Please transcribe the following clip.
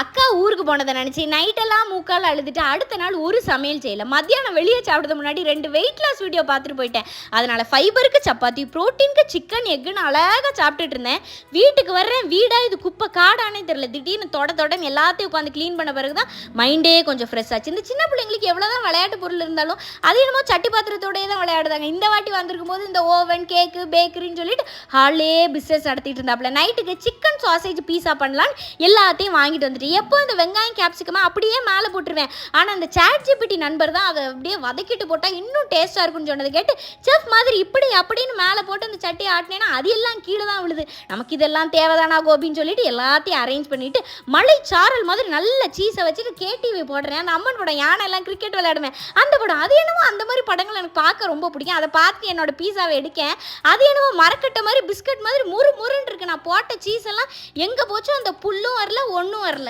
அக்கா ஊருக்கு போனதை நினச்சி நைட்டெல்லாம் மூக்கால் அழுதுட்டு அடுத்த நாள் ஒரு சமையல் செய்யலை. மத்தியானம் வெளியே சாப்பிட்றது முன்னாடி ரெண்டு வெயிட் லாஸ் வீடியோ பார்த்துட்டு போயிட்டேன். அதனால் ஃபைபருக்கு சப்பாத்தி ப்ரோட்டீனுக்கு சிக்கன் எக்குன்னு அழகாக சாப்பிட்டுட்டு இருந்தேன். வீட்டுக்கு வர்றேன் வீடாக இது குப்பை காடானே தெரில திடீர்னு தொட தொடன்னு எல்லாத்தையும் உட்காந்து க்ளீன் பண்ண பிறகு தான் மைண்டே கொஞ்சம் ஃப்ரெஷ் ஆச்சு. இந்த சின்ன பிள்ளைங்களுக்கு எவ்வளோ தான் விளையாட்டு பொருள் இருந்தாலும் அது என்னமோ சட்டி பாத்திரத்தோடயே தான் விளையாடுதாங்க. இந்த வாட்டி வந்திருக்கும் போது இந்த ஓவன் கேக்கு பேக்கரின்னு சொல்லிட்டு ஹாலே பிஸ்னஸ் நடத்திட்டு இருந்தாப்புல. நைட்டுக்கு சிக்கன் சாசேஜ் பீஸா பண்ணலான்னு எல்லாத்தையும் வாங்கிட்டு வந்துட்டு எப்போ இந்த வெங்காயம் கேப்சிகமா அப்படியே மேலே போட்டுருவேன். ஆனால் அந்த சேட் ஜிபிடி நண்பர் தான் அதை அப்படியே வதக்கிட்டு போட்டால் இன்னும் டேஸ்ட்டாக இருக்கும்னு சொன்னதை கேட்டு செஃப் மாதிரி இப்படி அப்படின்னு மேலே போட்டு அந்த சட்டியை ஆட்டினேன்னா அது எல்லாம் கீழே தான் விழுது. நமக்கு இதெல்லாம் தேவைதானா கோபின்னு சொல்லிட்டு எல்லாத்தையும் அரேஞ்ச் பண்ணிட்டு மலை சாரல் மாதிரி நல்ல சீஸை வச்சுட்டு கேடிவி போடுறேன். அந்த அம்மன் படம் யானை எல்லாம் கிரிக்கெட் விளையாடுவேன். அந்த படம் அது என்னமோ அந்த மாதிரி படங்கள் எனக்கு பார்க்க ரொம்ப பிடிக்கும். அதை பார்த்து என்னோட பீஸாவை எடுக்கேன். அது என்னமோ மரக்கட்டை மாதிரி பிஸ்கட் மாதிரி முறு முருன்னு இருக்கு. நான் போட்ட சீஸ் எல்லாம் எங்கே போச்சோ அந்த புல்லும் வரல ஒன்றும் வரல.